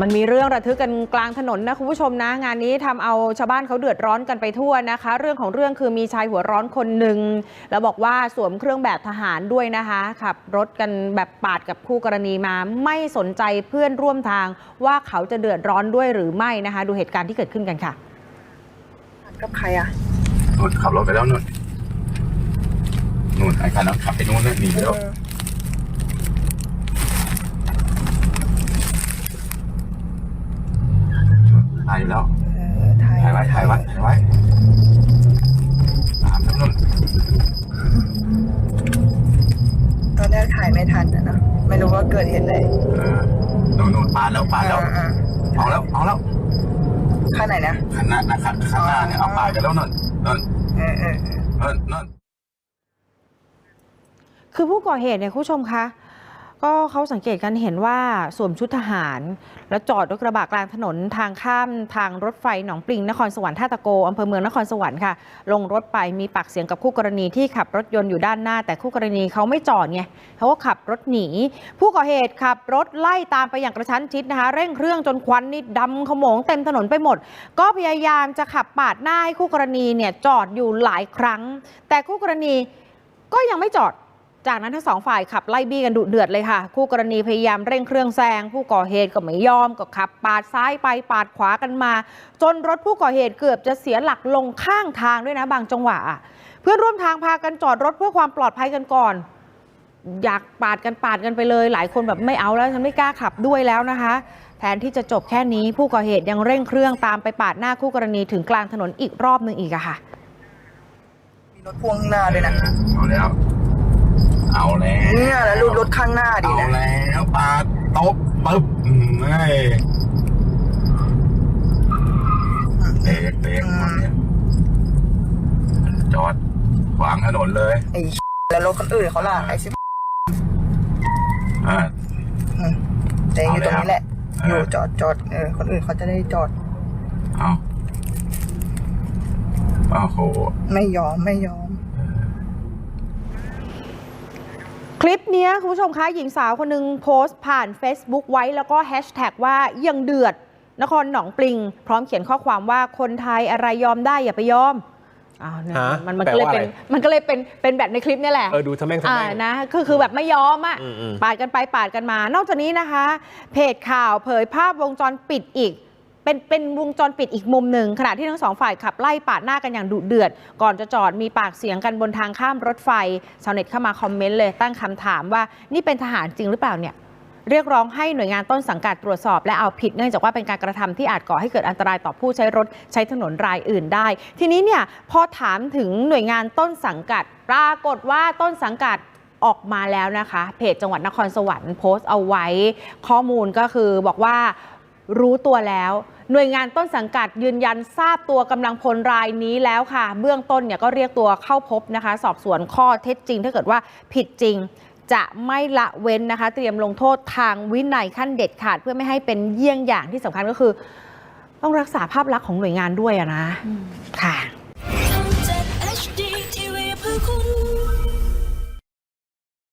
มันมีเรื่องระทึกกันกลางถนนนะคุณผู้ชมนะ งานนี้ทำเอาชาวบ้านเขาเดือดร้อนกันไปทั่วนะคะ เรื่องของเรื่องคือมีชายหัวร้อนคนหนึ่งแล้วบอกว่าสวมเครื่องแบบทหารด้วยนะคะขับรถกันแบบปาดกับคู่กรณีมา ไม่สนใจเพื่อนร่วมทางว่าเขาจะเดือดร้อนด้วยหรือไม่นะคะ ดูเหตุการณ์ที่เกิดขึ้นกันค่ะกับใครอะนู่นขับรถไปแล้วนู่นนู่นไอ้คันนั้นขับไปนู่นนะหนีไปแล้ว ถ่ายไม่ทันอะเนอะไม่รู้ว่าเกิดเหตุอะไรเออนู่นนู่นปาดแล้วปาดแล้วอ่าเอาแล้วเอาแล้วๆข้างไหนนะคันหน้านะคันข้างหน้าเนี่ยเอาปาดกันแล้วนู่นนู่นเออเออเออนู่นนู่น คือผู้ก่อเหตุเนี่ยคุณผู้ชมคะ ก็เขาสังเกตกันเห็นว่าสวมชุดทหาร แล้วจอดรถกระบะกลางถนนทางข้ามทางรถไฟหนองปริงนครสวรรค์ท่าตะโกอำเภอเมืองนครสวรรค์ค่ะ ลงรถไปมีปากเสียงกับคู่กรณีที่ขับรถยนต์อยู่ด้านหน้า แต่คู่กรณีเขาไม่จอดไงเขาก็ขับรถหนี ผู้ก่อเหตุขับรถไล่ตามไปอย่างกระชั้นชิดนะคะ เร่งเครื่องจนควันนี่ดำขโมงเต็มถนนไปหมด ก็พยายามจะขับปาดหน้าให้คู่กรณีเนี่ยจอดอยู่หลายครั้ง แต่คู่กรณีก็ยังไม่จอด จากนั้นทั้งสองฝ่ายขับไล่บี้กันดุเดือดเลยค่ะ คู่กรณีพยายามเร่งเครื่องแซง ผู้ก่อเหตุก็ไม่ยอมก็ขับ ปาดซ้ายไปปาดขวากันมา จนรถผู้ก่อเหตุเกือบจะเสียหลักลงข้างทางด้วยนะบางจังหวะอะเพื่อนร่วมทางพากันจอดรถเพื่อความปลอดภัยกันก่อน อยากปาดกันปาดกันไปเลย หลายคนแบบไม่เอาแล้วฉันไม่กล้าขับด้วยแล้วนะคะแทนที่จะจบแค่นี้ผู้ก่อเหตุยังเร่งเครื่องตามไปปาดหน้าคู่กรณีถึงกลางถนนอีกรอบหนึ่งอีกอะค่ะมีรถพ่วงข้างหน้าด้วยนะเอาแล้ว เอาแล้วเนี่ยแล้วรูรถข้างหน้าดิเอานะแล้วปาดตบปึ๊บอืมไอ้เบรกเบรกหมดเนี่ยจอดขวางถนนเลย ไอ้แล้วรถคนอื่นเขาล่ะไอ้สิอ่า เจ๊อยู่ตรงนี้แหละ เอาอแล้ว ยู่จอดจอดเออคนอื่นเขาจะได้จอดเอาโอ้โห ไม่ยอมไม่ยอม คลิปเนี้ยคุณผู้ชมคะหญิงสาวคนหนึ่งโพสต์ผ่าน Facebook ไว้แล้วก็แฮชแท็กว่ายังเดือด นครหนองปลิง พร้อมเขียนข้อความว่าคนไทยอะไรยอมได้อย่าไปยอมอ้าวเนี่ยฮะมันมันแปลก็เลยว่าเป็นอะไรมันก็เลยเป็นเป็นแบบในคลิปเนี่ยแหละเออดูทำแม่งทำอ่าแม่งนะคือคือแบบไม่ยอมอะอืมอืมปาดกันไปปาดกันมา นอกจากนี้นะคะ เพจข่าวเผยภาพวงจรปิดอีก เป็นเป็นวงจรปิดอีกมุมหนึ่งขณะที่ทั้งสองฝ่ายขับไล่ปาดหน้ากันอย่างดุเดือด ก่อนจะจอดมีปากเสียงกันบนทางข้ามรถไฟชาวเน็ตเข้ามาคอมเมนต์เลยตั้งคำถามว่านี่เป็นทหารจริงหรือเปล่าเนี่ยเรียกร้องให้หน่วยงานต้นสังกัดตรวจสอบ และเอาผิดเนื่องจากว่าเป็นการกระทำที่อาจก่อให้เกิดอันตรายต่อผู้ใช้รถใช้ถนนรายอื่นได้ ทีนี้เนี่ยพอถามถึงหน่วยงานต้นสังกัด ปรากฏว่าต้นสังกัดออกมาแล้วนะคะ เพจจังหวัดนครสวรรค์โพสต์เอาไว้ ข้อมูลก็คือบอกว่า รู้ตัวแล้ว หน่วยงานต้นสังกัดยืนยันทราบตัวกำลังพลรายนี้แล้วค่ะ เบื้องต้นเนี่ยก็เรียกตัวเข้าพบนะคะ สอบสวนข้อเท็จจริง ถ้าเกิดว่าผิดจริงจะไม่ละเว้นนะคะ เตรียมลงโทษทางวินัยขั้นเด็ดขาด เพื่อไม่ให้เป็นเยี่ยงอย่างที่สำคัญก็คือ ต้องรักษาภาพลักษณ์ของหน่วยงานด้วยอะนะค่ะ